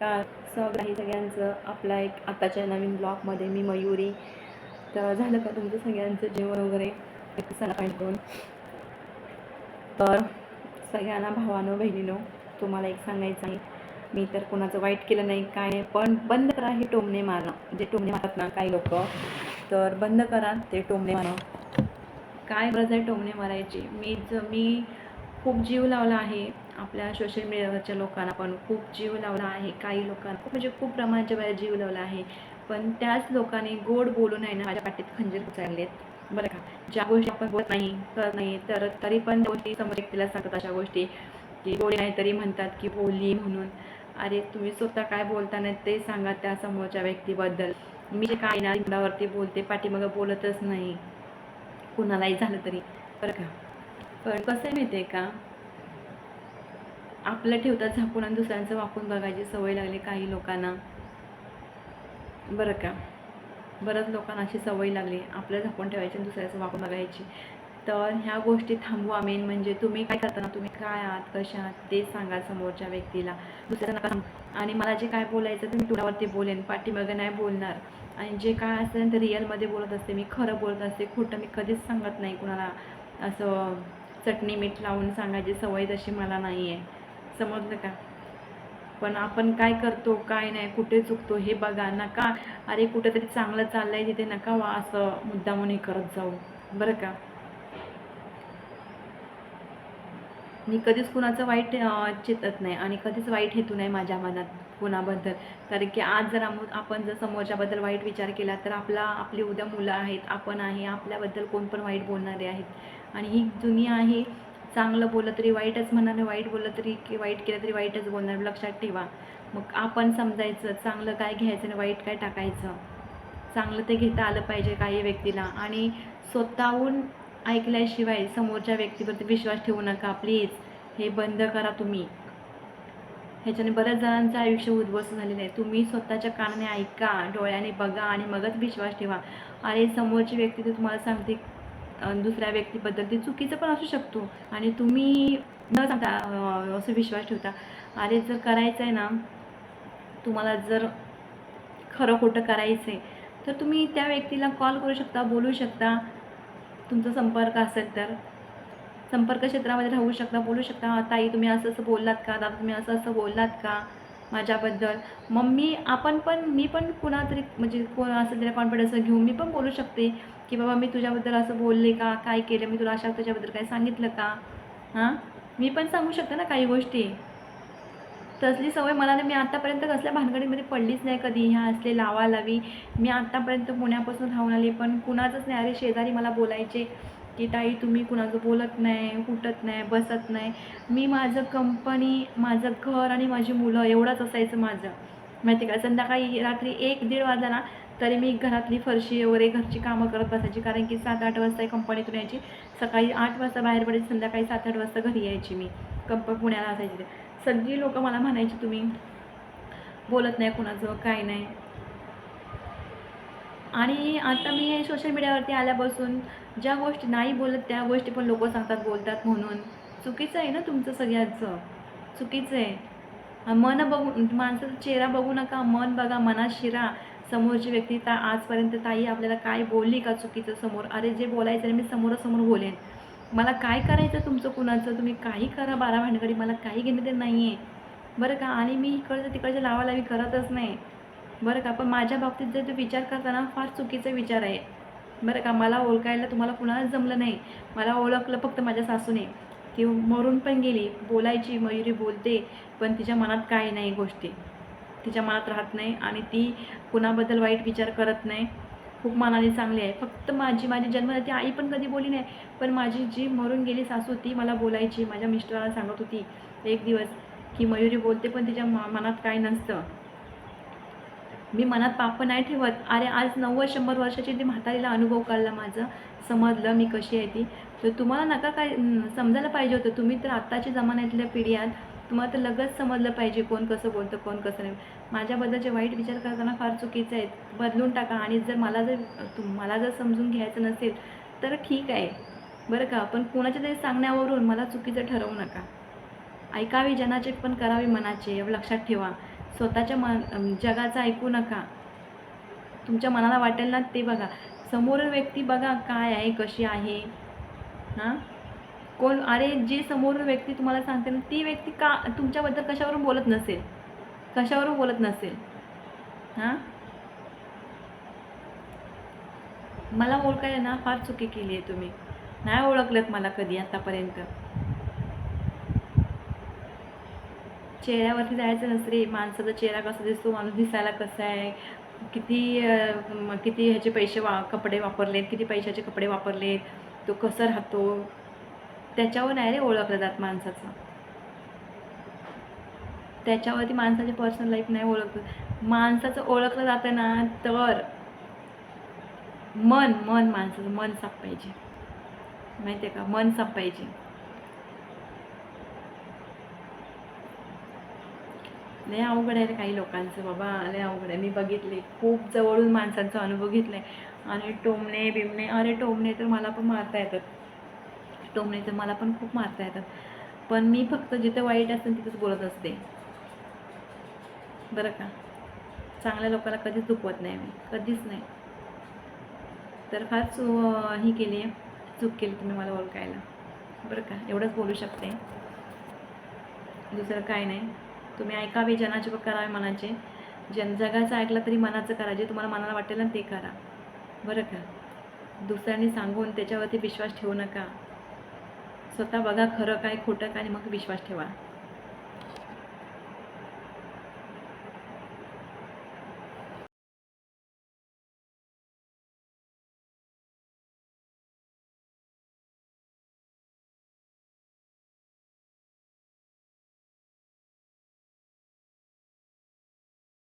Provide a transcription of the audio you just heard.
का स्वागत आहे सगळ्यांचं? आपला एक आताच्या नवीन ब्लॉगमध्ये मी मयुरी. तर झालं का तुमचं सगळ्यांचं जेवण वगैरे? एक पाहिजे तर सगळ्यांना भावानो बहिणीनो तुम्हाला एक सांगायचं आहे. मी तर कोणाचं वाईट केलं नाही काय पण बंद करा हे टोमणे मारणं. जे टोमणे मारतात ना काही लोक तर बंद करा ते टोमणे मारणं. काय गरज आहे टोमणे मारायची? मी ज मी खूप जीव लावला आहे. आपल्या सोशल मीडियावरच्या लोकांना पण खूप जीव लावला आहे काही लोकांना खूप म्हणजे खूप प्रमाणाच्या बाहेर जीव लावला आहे. पण त्याच लोकांनी गोड बोलून आहे ना माझ्या पाठीत खंजीर उचललेत बरं का? ज्या गोष्टी आपण बोलत नाही करत नाही तर तरी पण गोष्टी समोर व्यक्तीला सांगतात अशा गोष्टी की बोलली नाही तरी म्हणतात की बोलली म्हणून. अरे तुम्ही स्वतः काय बोलताना ते सांगा त्या समोरच्या व्यक्तीबद्दल. मी जे काय ना तोंडावरती बोलते पाठीमागं बोलतच नाही. कुणालाही झालं तरी. बरं का? पण कसं आहे माहिती आहे का? आपलं ठेवतात झाकून आणि दुसऱ्यांचं वाकून बघायची सवय लागली काही लोकांना. बरं का? बऱ्याच लोकांना अशी सवय लागली आपलं झाकून ठेवायची आणि दुसऱ्याचं वाकून बघायची. तर ह्या गोष्टी थांबवा मेन म्हणजे तुम्ही काय करताना तुम्ही काय आहात कशा आहात ते सांगा समोरच्या व्यक्तीला. दुसऱ्या नका आणि मला जे काय बोलायचं ते मी तुझ्यावरती बोलेन पाठीमागं नाही बोलणार. आणि जे काय असेल ते रिअलमध्ये बोलत असते मी खरं बोलत असते खोटं मी कधीच सांगत नाही कुणाला. असं चटणी मीठ लावून सांगायची सवय तशी मला नाही आहे समजलं का? पण आपण काय करतो काय नाही कुठे चुकतो हे बघा नका. अरे कुठेतरी चांगलं चाललंय तिथे नका वा असं मुद्दामून हे करत जाऊ. बरं का? मी कधीच कुणाचं वाईट चितत नाही आणि कधीच वाईट हेतू नाही माझ्या मनात कुणाबद्दल. कारण की आज जर आपण जर समोरच्याबद्दल वाईट विचार केला तर आपला आपली उद्या मुलं आहेत आपण आहे आपल्याबद्दल कोण पण वाईट बोलणारे आहेत. आणि ही दुनिया आहे चांगलं बोललं तरी वाईटच म्हणणार वाईट बोललं तरी की वाईट केलं तरी वाईटच बोलणार. लक्षात ठेवा. मग आपण समजायचं चांगलं काय घ्यायचं आणि वाईट काय टाकायचं? चांगलं ते घेता आलं पाहिजे काही व्यक्तीला. आणि स्वतःहून ऐकल्याशिवाय समोरच्या व्यक्तीवरती विश्वास ठेवू नका प्लीज हे बंद करा तुम्ही. ह्याच्याने बऱ्याच जणांचं आयुष्य उद्ध्वस्त झालेलं आहे. तुम्ही स्वतःच्या कानाने ऐका डोळ्याने बघा आणि मगच विश्वास ठेवा. आणि समोरची व्यक्ती तर तुम्हाला सांगते दुसऱ्या व्यक्तीबद्दल ते चुकीचं पण असू शकतो. आणि तुम्ही न सांगता असं विश्वास ठेवता. अरे जर करायचं आहे ना तुम्हाला जर खरं खोटं करायचं आहे तर तुम्ही त्या व्यक्तीला कॉल करू शकता बोलू शकता. तुमचा संपर्क असेल तर. संपर्क क्षेत्रामध्ये राहू शकता बोलू शकता ताई तुम्ही असं असं बोललात का? दादा तुम्ही असं असं बोललात का? माझ्याबद्दल. मग मी आपण पण मी पण कुणातरी म्हणजे कोण असं त्याला कॉन्फिडन्स घेऊन मी पण बोलू शकते. की बाबा मी तुझ्याबद्दल असं बोलले का? काय केलं? मी तुला अशा तुझ्याबद्दल काय सांगितलं का? हां? मी पण सांगू शकते ना काही गोष्टी. तसली सवय मला ना मी आत्तापर्यंत कसल्या भानगडीमध्ये पडलीच नाही कधी. ह्या असले लावा लावी मी आत्तापर्यंत पुण्यापासून राहून आले पण कुणाचंच नाही. अरे शेजारी मला बोलायचे की ताई तुम्ही कुणाचं बोलत नाही उठत नाही बसत नाही. मी माझं कंपनी माझं घर आणि माझी मुलं एवढंच असायचं माझं. माहिती का? संध्याकाळी रात्री एक दीड वाजला ना तरी मी घरातली फरशी वगैरे घरची कामं करत बसायची. कारण की सात आठ वाजता कंपनीतून यायची. सकाळी आठ वाजता बाहेर पडायची संध्याकाळी सात आठ वाजता घरी यायची मी. कंप पुण्याला असायची ते. सगळी लोक मला म्हणायची तुम्ही बोलत नाही कुणाचं काय नाही. आणि आता मी हे सोशल मीडियावरती आल्यापासून ज्या गोष्टी नाही बोलत त्या गोष्टी पण लोक सांगतात बोलतात म्हणून. चुकीचं आहे ना तुमचं सगळ्याचं? चुकीचं आहे. मन बघू माणसाचा चेहरा बघू नका मन बघा मनात शिरा. समोरची व्यक्ती ता आजपर्यंत ताई आपल्याला काय बोलली का चुकीचं समोर? अरे जे बोलायचं आहे मी समोरासमोर बोलेन. मला काय करायचं तुमचं कुणाचं? तुम्ही काही करा बारा भांडकडी मला काही घेणं ते नाही आहे बरं का? आणि मी इकडचं तिकडच्या लावालावी करतच नाही. बरं का? पण माझ्या बाबतीत जर तू विचार करताना फार चुकीचा विचार आहे. बरं का? मला ओळखायला तुम्हाला कुणालाच जमलं नाही. मला ओळखलं फक्त माझ्या सासूने. ती मरून पण गेली. बोलायची मयुरी बोलते पण तिच्या मनात काही नाही गोष्टी. तिच्या मनात राहत नाही आणि ती कुणाबद्दल वाईट विचार करत नाही. खूप मनाने चांगली आहे. फक्त माझी माझी जन्मदाती आई पण कधी बोली नाही. पण माझी जी मरून गेली सासू ती मला बोलायची. माझ्या मिस्टराला सांगत होती एक दिवस की मयुरी बोलते पण तिच्या मनात काय नसतं. मी मनात पाप नाही ठेवत. अरे आज नव्वद शंभर वर्षाची ती म्हातारीला अनुभव कळला माझं. समजलं मी कशी आहे ती. तर तुम्हाला नका काय समजायला पाहिजे होतं. तुम्ही तर आत्ताच्या जमान्यातल्या पिढी आहात. तुम्हाला तर लगेच समजलं पाहिजे कोण कसं बोलतं कोण कसं नाही. माझ्याबद्दलचे वाईट विचार करताना फार चुकीचे आहेत. बदलून टाका आणि जर मला जर तुम्हाला जर समजून घ्यायचं नसेल तर ठीक आहे. बरं का? पण कोणाच्या तरी सांगण्यावरून मला चुकीचं ठरवू नका. ऐकावे जनाचे पण करावे मनाचे. एवढं लक्षात ठेवा. स्वतःच्या मन जगाचं ऐकू नका. तुमच्या मनाला वाटेल ना ते बघा. समोर व्यक्ती बघा काय आहे कशी आहे. हां? कोण अरे जी समोर व्यक्ती तुम्हाला सांगते ना ती व्यक्ती का तुमच्याबद्दल कशावरून बोलत नसेल? कशावरून बोलत नसेल? हां? मला ओळखायला ना फार चुकी केली आहे तुम्ही. नाही ओळखलं मला कधी आतापर्यंत. चेहऱ्यावरती जायचं नसरे माणसाचा चेहरा कसा दिसतो माणूस दिसायला कसा आहे? किती किती ह्याचे पैसे वा कपडे वापरलेत किती पैशाचे कपडे वापरलेत? तो कसा राहतो? त्याच्यावर नाही रे ओळखलं जात माणसाचं. त्याच्यावरती माणसाची पर्सनल लाईफ नाही ओळखत माणसाचं ओळखलं जातं ना तर मन मन माणसाचं मन साफ पाहिजे माहिती आहे का? मन साफ पाहिजे लय अवघड आहे रे काही लोकांचं बाबा लय अवघड आहे. मी बघितले खूप जवळून माणसांचा अनुभव घेतला आहे आणि टोमणे बिमणे अरे टोमणे तर मला पण मारता येतात. टोमणे म्हणजे तर मला पण खूप मारता येतात. पण मी फक्त जिथे वाईट असेल तिथेच बोलत असते. बरं का? चांगल्या लोकांना कधीच दुखवत नाही मी. कधीच नाही. तर फार चू ही केली आहे. चूक केली तुम्ही मला ओळखायला. बरं का? एवढंच बोलू शकते. दुसरं काय नाही. तुम्ही ऐकावे जनाचे व करावे मनाचे. जन जगाचं ऐकलं तरी मनाचं करा. जे तुम्हाला मनाला वाटेल ना ते करा. बरं का? दुसऱ्यांनी सांगून त्याच्यावरती विश्वास ठेवू नका. स्वतः बघा खरं काय खोटं काय मग विश्वास ठेवा.